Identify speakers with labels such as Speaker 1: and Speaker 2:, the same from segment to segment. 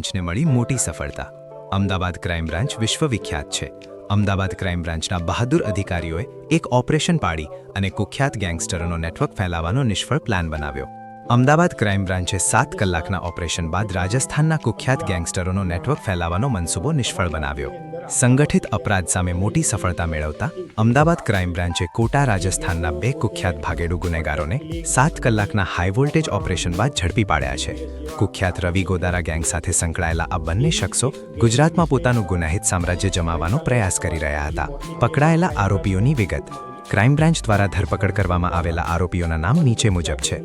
Speaker 1: બ્રાન્ચને મળી મોટી સફળતા. અમદાવાદ ક્રાઇમ બ્રાન્ચ વિશ્વવિખ્યાત છે. અમદાવાદ ક્રાઇમ બ્રાન્ચના બહાદુર અધિકારીઓએ એક ઓપરેશન પાડી અને કુખ્યાત ગેંગસ્ટરોનો નેટવર્ક ફેલાવવાનો નિષ્ફળ પ્લાન બનાવ્યો. અમદાવાદ ક્રાઇમ બ્રાન્ચે સાત કલાકના ઓપરેશન બાદ રાજસ્થાનના કુખ્યાત ગેંગસ્ટરોનો નેટવર્ક ફેલાવવાનો મનસૂબો નિષ્ફળ બનાવ્યો. સંગઠિત અપરાધ સામે મોટી સફળતા મેળવતા અમદાવાદ ક્રાઇમ બ્રાન્ચે કોટા રાજસ્થાનના બે કુખ્યાત ભાગેડુ ગુનેગારોને સાત કલાકના હાઈ વોલ્ટેજ ઓપરેશન બાદ ઝડપી પાડ્યા છે. કુખ્યાત રવિ ગોદારા ગેંગ સાથે સંકળાયેલા આ બંને શખ્સો ગુજરાતમાં પોતાનું ગુનાહિત સામ્રાજ્ય જમાવવાનો પ્રયાસ કરી રહ્યા હતા. પકડાયેલા આરોપીઓની વિગત ક્રાઇમ બ્રાન્ચ દ્વારા ધરપકડ કરવામાં આવેલા આરોપીઓના નામ નીચે મુજબ છે.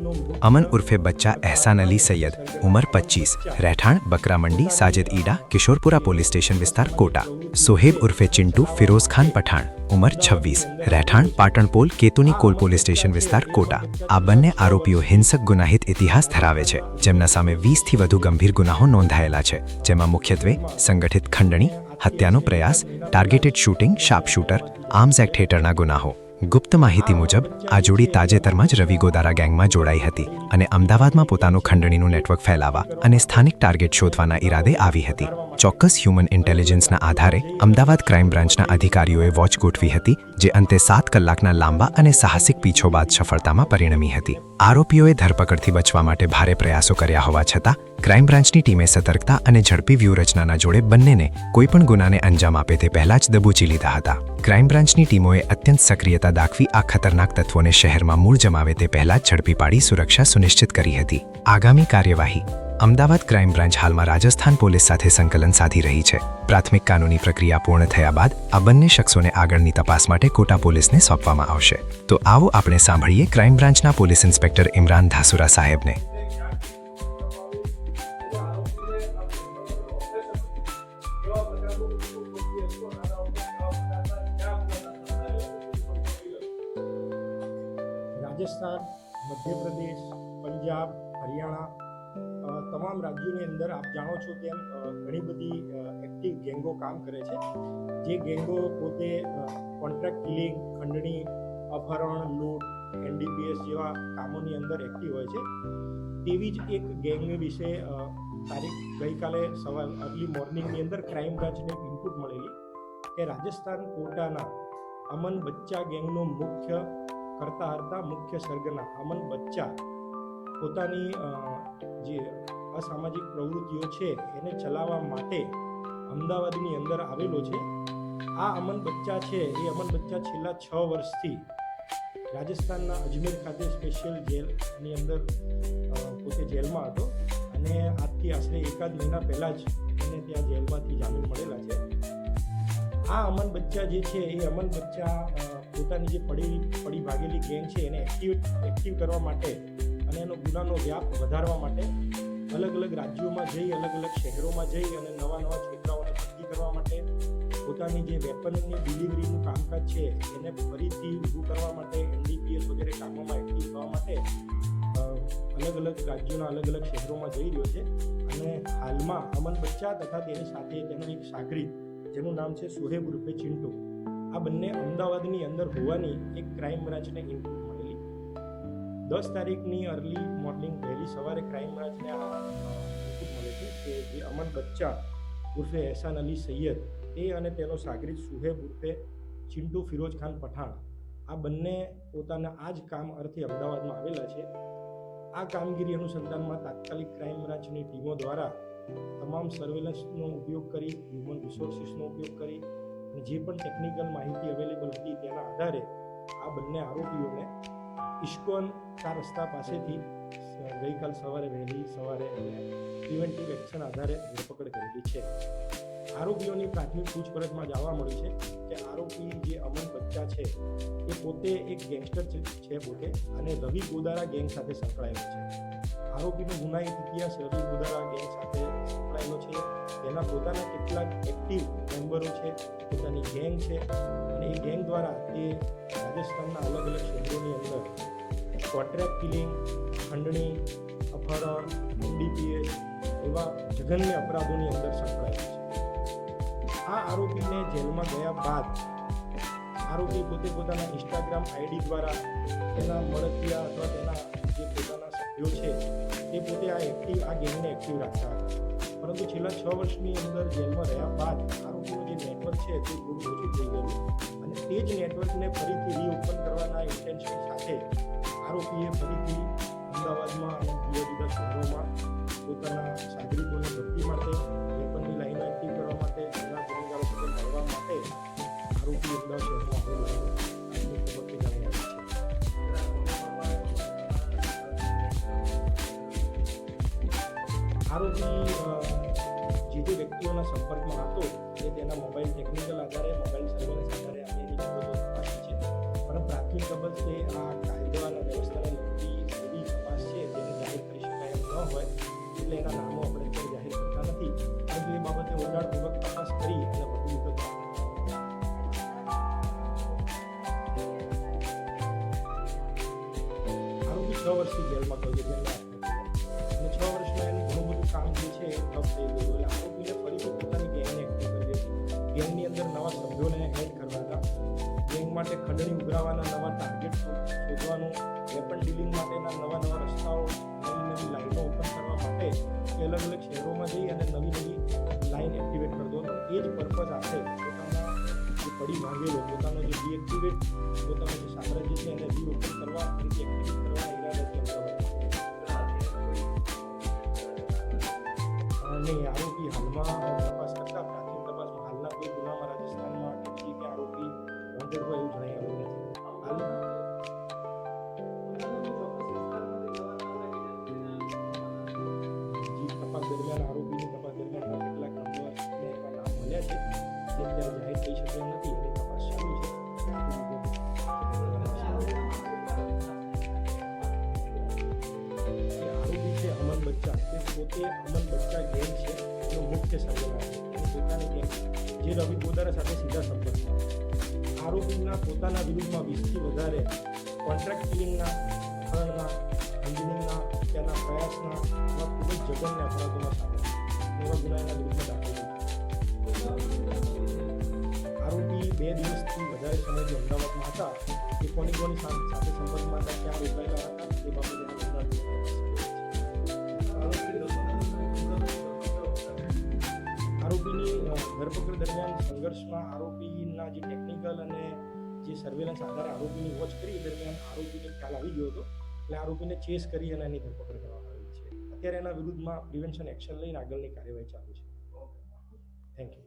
Speaker 1: અમન ઉર્ફે બચ્ચા એહસાન અલી સૈયદ, ઉંમર પચીસ રહેઠાણ બકરામંડી, સાજેદ ઈડા, કિશોરપુરા પોલીસ સ્ટેશન વિસ્તાર કોટા. સોહેબ ઉર્ફે ચિંટુ, ફિરોઝ ખાન પઠાણ, ઉંમર છવ્વીસ, રહેઠાણ પાટણપોલ, કેતુની કોલ પોલીસ સ્ટેશન વિસ્તાર કોટા. આ બંને આરોપીઓ હિંસક ગુનાહિત ઇતિહાસ ધરાવે છે, જેમના સામે વીસથી વધુ ગંભીર ગુનાહો નોંધાયેલા છે, જેમાં મુખ્યત્વે સંગઠિત ખંડણી, હત્યાનો પ્રયાસ targeted shooting sharp shooter arms act હેઠળના ગુનાહો ગુપ્ત માહિતી મુજબ, આ જોડી તાજેતરમાં જ રવિ ગોદારા ગેંગમાં જોડાઈ હતી અને અમદાવાદમાં પોતાનું ખંડણીનું નેટવર્ક ફેલાવવા અને સ્થાનિક ટાર્ગેટ શોધવાના ઈરાદે આવી હતી. ચોક્કસ હ્યુમન ઇન્ટેલિજન્સના આધારે અમદાવાદ ક્રાઇમ બ્રાન્ચના અધિકારીઓએ વોચ ગોઠવી હતી, જે અંતે સાત કલાકના લાંબા અને સાહસિક પીછો બાદ સફળતામાં પરિણમી હતી. આરોપીઓએ ધરપકડથી બચવા માટે ભારે પ્રયાસો કર્યા હોવા છતાં ક્રાઇમ બ્રાન્ચની ટીમે સતર્કતા અને ઝડપી વ્યૂહરચનાના જોડે બંનેને કોઈપણ ગુનાને અંજામ આપે તે પહેલા જ દબોચી લીધા હતા. ક્રાઇમ બ્રાન્ચની ટીમોએ અત્યંત સક્રિયતા દાખવી આ ખતરનાક તત્વોને શહેરમાં મૂળ જમાવે તે પહેલા જ ઝડપી પાડી સુરક્ષા સુનિશ્ચિત કરી હતી. આગામી કાર્યવાહી અમદાવાદ ક્રાઇમ બ્રાન્ચ હાલમાં રાજસ્થાન પોલીસ સાથે સંકલન સાધી રહી છે. પ્રાથમિક કાનૂની પ્રક્રિયા પૂર્ણ થયા બાદ આ બંને શખ્સોને આગળની તપાસ માટે કોટા પોલીસને સોંપવામાં આવશે. તો આવો આપણે સાંભળીએ ક્રાઇમ બ્રાન્ચના પોલીસ ઇન્સ્પેક્ટર ઇમરાન ધાસુરા સાહેબને.
Speaker 2: રાજસ્થાન, મધ્યપ્રદેશ, પંજાબ, હરિયાણા તમામ રાજ્યોની અંદર આપ જાણો છો તેમ ઘણી બધી એક્ટિવ ગેંગો કામ કરે છે. જે ગેંગો પોતે કોન્ટ્રાક્ટ કિલિંગ ખંડણી, અપહરણ, લૂંટ એનડીપીએસ જેવા કામોની અંદર એક્ટિવ હોય છે. તેવી જ એક ગેંગ વિશે તારીખ ગઈકાલે સવાર અર્લી મોર્નિંગની અંદર ક્રાઇમ બ્રાન્ચને એક ઇનપુટ મળેલી કે રાજસ્થાન કોટાના અમન બચ્ચા ગેંગનો મુખ્ય કરતા હરતા મુખ્ય સર્ગના અમન બચ્ચા. પોતાની જે અસામાજિક પ્રવૃત્તિઓ છે એને ચલાવવા માટે અમદાવાદની અંદર આવેલો છે. આ અમન બચ્ચા છે, એ અમન બચ્ચા છેલ્લા છ વર્ષથી રાજસ્થાનના અજમેર ખાતે સ્પેશિયલ જેલની અંદર પોતે જેલમાં હતો અને આજથી આશરે એકાદ મહિના પહેલાં જ એને ત્યાં જેલમાંથી જામીન મળેલા છે. આ અમન બચ્ચા જે છે, એ અમન બચ્ચા પોતાની જે પડી પડી ભાગેલી ગેંગ છે એને એક્ટિવ એક્ટિવ કરવા માટે અને એનો ગુનાનો વ્યાપ વધારવા માટે અલગ અલગ રાજ્યોમાં જઈ, અલગ અલગ શહેરોમાં જઈ અને નવા નવા છોકરાઓને ભરતી કરવા માટે પોતાની જે વેપનની ડિલિવરીનું કામકાજ છે, એને ફરીથી ઊભું કરવા માટે, એનડીપીએસ વગેરે કામોમાં એક્ટિવ થવા માટે અલગ અલગ રાજ્યોના અલગ અલગ શહેરોમાં જઈ રહ્યો છે. અને હાલમાં અમન બચ્ચા તથા તેની સાથે તેનો એક સાગરી, જેનું નામ છે સુહેબ રૂપે ચિંટુ. આ બંને અમદાવાદની અંદર હોવાની એક ક્રાઇમ બ્રાન્ચને મળેલી દસ તારીખની અર્લી મોર્નિંગ વહેલી સવારે ક્રાઇમ બ્રાન્ચને આ મળે છે કે જે અમન બચ્ચા ઉર્ફે એહસાન અલી સૈયદ, એ અને તેનો સાગરીત સુહેબ ઉર્ફે ચિંટુ ફિરોજ ખાન પઠાણ, આ બંને પોતાના આ જ કામ અર્થે અમદાવાદમાં આવેલા છે. આ કામગીરી અનુસંધાનમાં તાત્કાલિક ક્રાઇમ બ્રાન્ચની ટીમો દ્વારા તમામ સર્વેલન્સનો ઉપયોગ કરી હ્યુમન રિસોર્સિસનો ઉપયોગ કરી અને જે પણ ટેકનિકલ માહિતી અવેલેબલ હતી તેના આધારે આ બંને આરોપીઓને ઇસ્કોન ચાર રસ્તા પાસેથી ગઈકાલ સવારે વહેલી સવારે પ્રિવેન્ટિવ એક્શન આધારે ધરપકડ કરેલી છે. આરોપીઓની પ્રાથમિક પૂછપરછમાં જાણવા મળ્યું છે કે આરોપી જે અમન બચ્ચા છે એ પોતે એક ગેંગસ્ટર છે છે પોતે અને રવિ ગોદારા ગેંગ સાથે સંકળાયેલો છે. આરોપીનો ગુનાહિત ઇતિહાસ રવિ ગોદારા ગેંગ સાથે સંકળાયેલો છે. તેના પોતાના કેટલાક એક્ટિવ મેમ્બરો છે પોતાની ગેંગ છે અને એ ગેંગ દ્વારા તે રાજસ્થાનના અલગ અલગ શહેરોની અંદર કોન્ટ્રાક્ટ કિલિંગ ખંડણી, અપહરણ એનડીપીએસ એવા જઘન્ય અપરાધોની અંદર સંકળાયેલ છે. આ આરોપીને જેલમાં ગયા બાદ આરોપી પોતે પોતાના ઇન્સ્ટાગ્રામ આઈડી દ્વારા તેના મળતિયા અથવા તેના જે પોતાના સભ્યો છે. તે પોતે આ એક્ટિવ આ ગેમને એક્ટિવ રાખતા હતા. પરંતુ છેલ્લા છ વર્ષની અંદર જેલમાં રહ્યા બાદ આરોપીનું જે નેટવર્ક છે તે થોડું ઓછું થઈ ગયું. અને તે જ નેટવર્કને ફરીથી રીઓપન કરવાના ઇન્ટેન્શન સાથે આરોપીએ ફરીથી અમદાવાદમાં અને જુદા જુદા શહેરોમાં પોતાના સાગરિકોને ભરતી માટે, વેપનની લાઈન એક્ટિવ કરવા માટે જૂના ગુનેગારો સાથે લડવા માટે આરોપી અમદાવાદ શહેરમાં આવેલો આરોપી જે જે વ્યક્તિઓના સંપર્કમાં હતો, એ તેના મોબાઈલ ટેકનિકલ આધારે, મોબાઈલ સર્વેલન્સ આધારે અમે એની બાબતો તપાસી છે. પણ પ્રાથમિક તબક્કે આ કાયદો અને વ્યવસ્થાને લગતી એવી તપાસ છે તેને જાહેર કરી શકાય એમ ન હોય, એટલે એના નામો આપણે અત્યારે જાહેર કરતા નથી. પરંતુ એ બાબતે ઊંડાણપૂર્વક તપાસ કરી અને વધુ વિગત છ વર્ષથી જેલમાં ગયો છે. માટે ખંડણી ઉઘરાવાના નવા ટાર્ગેટ શોધવાનું વેપન ડીલિંગ માટેના નવા નવા રસ્તાઓ, નવી નવી લાઈનો ઓપન કરવા માટે એ અલગ અલગ શહેરોમાં જઈ અને નવી નવી લાઈન એક્ટિવેટ કરતો હતો એ જ પર્પઝ સાથે પોતાના જે પડી ભાગેલો પોતાનો જે ડીએક્ટિવેટ પોતાનું જે સામ્રાજ્ય છે એને રીઓપન કરવા ફરીથી એક્ટિવેટ કરવા ઈરાદાથી નહીં આરોપી હાલમાં વોન્ટેડ હોય એવું જણાઈ આવ્યું નથી હાલ જી તપાસ દરમિયાન આરોપીની તપાસ દરમિયાન એવા કેટલાક નંબરને એવા નામ મળ્યા છે જે અત્યારે જાહેર થઈ શકે એમ નથી એની તપાસ ચાલુ છે આગળ જે આરોપી છે અમન બચ્ચા તે પોતે અમન બચ્ચા ગેંગ છે એનો મુખ્ય સરગના છે એની પોતાની ગેંગ જે રવિ ગોદારા સાથે સીધા સંપર્કમાં છે. આરોપીના પોતાના વિરુદ્ધમાં વીસથી વધારે કોન્ટ્રાક્ટ કિલિંગના અપહરણના એન્જિનિયરિંગના તેના પ્રયાસના એવા ખૂબ જ જઘન્ય અપરાધોમાં સામેલ. એવા ગુના વિરુદ્ધમાં દાખલ આરોપી બે દિવસથી વધારે સમયથી અમદાવાદમાં હતા એ કોની કોની સાથે સંપર્કમાં હતા ક્યાં રોકાયેલા હતા તે બાબતે આરોપીની ધરપકડ દરમિયાન સંઘર્ષમાં આરોપીના જે ટેકનિકલ અને જે સર્વેલન્સ આધારે આરોપીની વોચ કરી દરમિયાન આરોપીને ખ્યાલ આવી ગયો હતો. એટલે આરોપીને ચેસ કરી અને એની ધરપકડ કરવામાં આવી છે. અત્યારે એના વિરુદ્ધમાં પ્રિવેન્શન એક્શન લઈને આગળની કાર્યવાહી ચાલુ છે. Thank you